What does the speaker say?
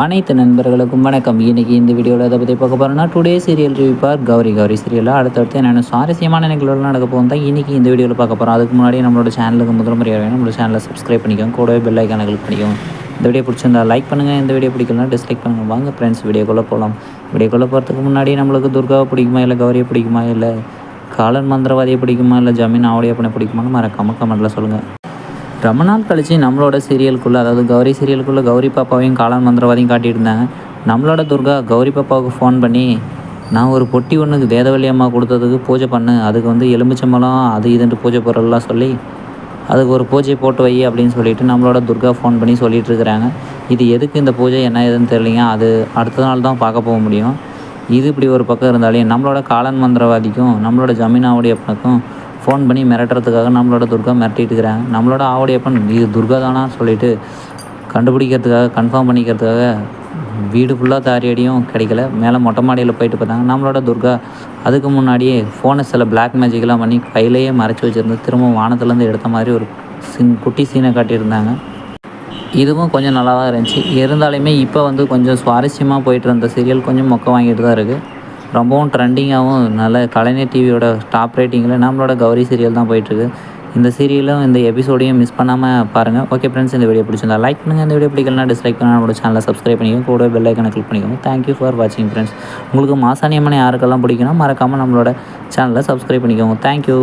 அனைத்து நண்பர்களுக்கும் வணக்கம். இன்றைக்கி இந்த வீடியோவில் அதை பற்றி பார்க்க போகிறோம்னா டுடே சீரியல் ரிவிப்பார் பார் கௌரி. கௌரி சீரியலில் அடுத்தடுத்து என்னென்ன சுவாரஸ்யமான நிகழ்வுகள் நடக்க போகும் தான் இன்றைக்கி இந்த வீடியோவில் பார்க்க போகிறோம் அதுக்கு முன்னாடி நம்மளோட சேனலுக்கு முதல் முறையாக வேணும் நம்மளோட சேனலை சப்ஸ்கிரைப் பண்ணிக்கோங்க. கூடவே பெல் ஐக்கான கிளிக் பண்ணிக்கோங்க. இந்த வீடியோ பிடிச்சிருந்தா லைக் பண்ணுங்கள் இந்த வீடியோ பிடிக்கலனா டிஸ்லைக் பண்ணுங்கள் வாங்க ஃப்ரெண்ட்ஸ் வீடியோக்குள்ளே போகலாம் வீடியோக்குள்ளே போகிறதுக்கு முன்னாடி நம்மளுக்கு துர்காவை பிடிக்குமா இல்லை கௌரியை பிடிக்குமா இல்லை காலன் மந்திரவாதியை பிடிக்குமா இல்லை ஜமீன் ஆவடியப்பனை பிடிக்குமான்னு மறக்காமல் கமெண்ட்டில் சொல்லுங்கள் ரொம்ப நாள் கழித்து நம்மளோட சீரியலுக்குள்ளே அதாவது கௌரி சீரியலுக்குள்ளே கௌரி பாப்பாவையும் காளான் மந்திரவாதையும் காட்டியிருந்தாங்க. நம்மளோட துர்கா கௌரி பாப்பாவுக்கு ஃபோன் பண்ணி நான் ஒரு பொட்டி ஒன்று வேதவள்ளி அம்மா கொடுத்ததுக்கு பூஜை பண்ணு. அதுக்கு வந்து எலுமிச்சம்பழம் அது இதுன்ட்டு பூஜை பொருள்லாம் சொல்லி அதுக்கு ஒரு பூஜை போட்டு வை அப்படின்னு சொல்லிட்டு நம்மளோட துர்கா ஃபோன் பண்ணி சொல்லிகிட்டு இருக்கிறாங்க இது எதுக்கு இந்த பூஜை என்ன ஏதுன்னு தெரியலைங்க. அது அடுத்த நாள் தான் பார்க்க போக முடியும். இது இப்படி ஒரு பக்கம் இருந்தாலே நம்மளோட காளான் மந்திரவாதிக்கும் நம்மளோட ஜமீனாவுடைய பணக்கும் ஃபோன் பண்ணி மிரட்டுறதுக்காக நம்மளோட துர்கா மிரட்டிட்டு இருக்கிறாங்க நம்மளோட ஆவடியப்பன் இது துர்கா தானா? சொல்லிட்டு கண்டுபிடிக்கிறதுக்காக கன்ஃபார்ம் பண்ணிக்கிறதுக்காக வீடு ஃபுல்லாக தாரி அடியும் கிடைக்கல. மேலே மொட்டை மாடியில் போயிட்டு பார்த்தாங்க. நம்மளோட துர்கா அதுக்கு முன்னாடியே ஃபோனை சில பிளாக் மேஜிக்லாம் பண்ணி கையிலேயே மறைச்சி வச்சுருந்து திரும்பவும் வானத்துலேருந்து எடுத்த மாதிரி ஒரு சின் குட்டி சீனை காட்டியிருந்தாங்க. இதுவும் கொஞ்சம் நல்லா தான் இருந்துச்சு. இருந்தாலுமே இப்போ வந்து கொஞ்சம் சுவாரஸ்யமாக போயிட்டு இருந்த சீரியல் கொஞ்சம் மொக்க வாங்கிட்டு தான் இருக்குது ரொம்பவும் ட்ரெண்டிங்காகவும் நல்ல கலைஞர் டிவியோட டாப் ரேட்டிங்கில் நம்மளோட கௌரி சீரியல் தான் போயிட்டுருக்கு. இந்த சீரியலும் இந்த எபிசோடையும் மிஸ் பண்ணாமல் பாருங்கள் ஓகே ஃப்ரெண்ட்ஸ் இந்த வீடியோ பிடிச்சிருந்தா லைக் பண்ணுங்கள் இந்த வீடியோ பிடிக்கலாம் டிஸ்லைக் பண்ணால் நம்மளோட சேனலை சப்ஸ்கிரைப் பண்ணிக்கோங்க. கூட பெல் ஐக்கனை கிளிக் பண்ணிக்கோங்க. தேங்க்யூ ஃபார் வாட்சிங் ஃப்ரெண்ட்ஸ் உங்களுக்கு மாசாணியம்மனை யாருக்கெல்லாம் பிடிக்கணும் மறக்காமல் நம்மளோட சேனலை சப்ஸ்கிரைப் பண்ணிக்கோங்க. தேங்க்யூ